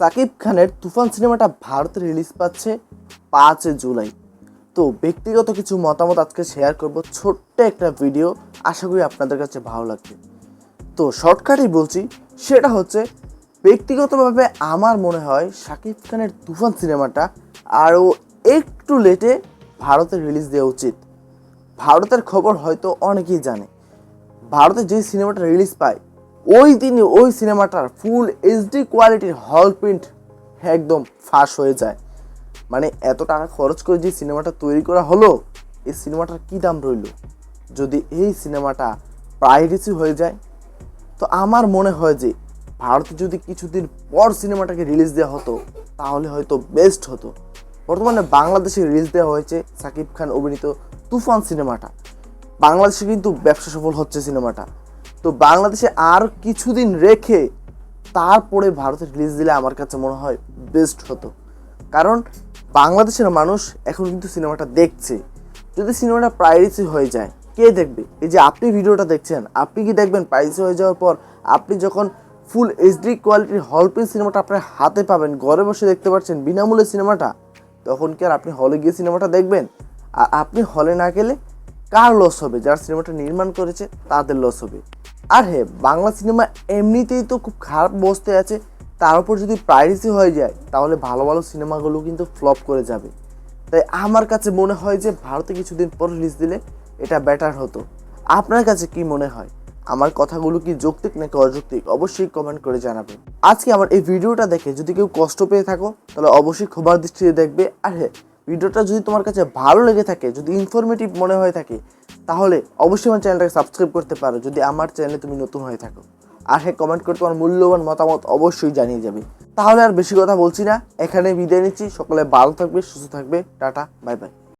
সাকিব খানের তুফান সিনেমাটা ভারতে রিলিজ পাচ্ছে পাঁচ জুলাই। তো ব্যক্তিগত কিছু মতামত আজকে শেয়ার করব। ছোট্ট একটা ভিডিও আশা করি আপনাদের কাছে ভালো লাগবে। তো শর্টকাটই বলছি, সেটা হচ্ছে ব্যক্তিগতভাবে আমার মনে হয় শাকিব খানের তুফান সিনেমাটা আরও একটু লেটে ভারতে রিলিজ দেওয়া উচিত। ভারতের খবর হয়তো অনেকেই জানে। ভারতে যে সিনেমাটা রিলিজ পায় ওই দিনই ওই সিনেমাটার ফুল এইচডি কোয়ালিটির হল প্রিন্ট একদম ফাঁস হয়ে যায়। মানে এত টাকা খরচ করে যে সিনেমাটা তৈরি করা হলো, এই সিনেমাটার কী দাম রইল? যদি এই সিনেমাটা প্রাইভেসি হয়ে যায়, তো আমার মনে হয় যে ভারতে যদি কিছুদিন পর সিনেমাটাকে রিলিজ দেওয়া হতো, তাহলে হয়তো বেস্ট হতো। বর্তমানে বাংলাদেশে রিলিজ দেওয়া হয়েছে সাকিব খান অভিনীত তুফান সিনেমাটা। বাংলাদেশে কিন্তু ব্যবসা সফল হচ্ছে সিনেমাটা। তো বাংলাদেশে আর কিছুদিন রেখে তারপরে ভারতে রিলিজ দিলে আমার কাছে মনে হয় বেস্ট হতো। কারণ বাংলাদেশের মানুষ এখন কিন্তু সিনেমাটা দেখছে। যদি সিনেমাটা প্রাইরেসি হয়ে যায়, কে দেখবে? এই যে আপনি ভিডিওটা দেখছেন, আপনি কি দেখবেন প্রাইরেসি হয়ে যাওয়ার পর আপনি যখন ফুল এইচডি কোয়ালিটির হল প্রিন্ট সিনেমাটা আপনার হাতে পাবেন, ঘরে বসে দেখতে পাচ্ছেন বিনামূল্যে সিনেমাটা, তখন কি আর আপনি হলে গিয়ে সিনেমাটা দেখবেন? আর আপনি হলে না গেলে কার লস হবে? যারা সিনেমাটা নির্মাণ করেছে, তাদের লস হবে। আর হ্যাঁ বাংলা সিনেমা এমনিতেই তো খুব খারাপ বসতে আছে। তার উপর যদি প্রাইরেসি হয়ে যায়, তাহলে ভালো ভালো সিনেমাগুলো কিন্তু ফ্লপ করে যাবে। তাই আমার কাছে মনে হয় যে, ভারতে কিছুদিন পর রিলিজ দিলে এটা বেটার হতো। আপনার কাছে কি মনে হয়? আমার কথাগুলো কি যৌক্তিক নাকি অযৌক্তিক? অবশ্যই কমেন্ট করে জানাবেন। আজকে আমার এই ভিডিওটা দেখে যদি কেউ কষ্ট পেয়ে থাকো, তাহলে অবশ্যই ক্ষমার দৃষ্টিতে দেখবে। আর হ্যাঁ ভিডিওটা যদি তোমার কাছে ভালো লেগে থাকে, যদি ইনফরমেটিভ মনে হয়ে থাকে তাহলে অবশ্যই আমার চ্যানেলটাকে সাবস্ক্রাইব করতে পারো। যদি আমার চ্যানেলে তুমি নতুন হয়ে থাকো আর হ্যাঁ কমেন্ট করে তোমার মূল্যবান মতামত অবশ্যই জানিয়ে যাবে। তাহলে আর বেশি কথা বলছি না। এখানে বিদায় নিচ্ছি। সকলে ভালো থাকবে, সুস্থ থাকবে। Tata bye bye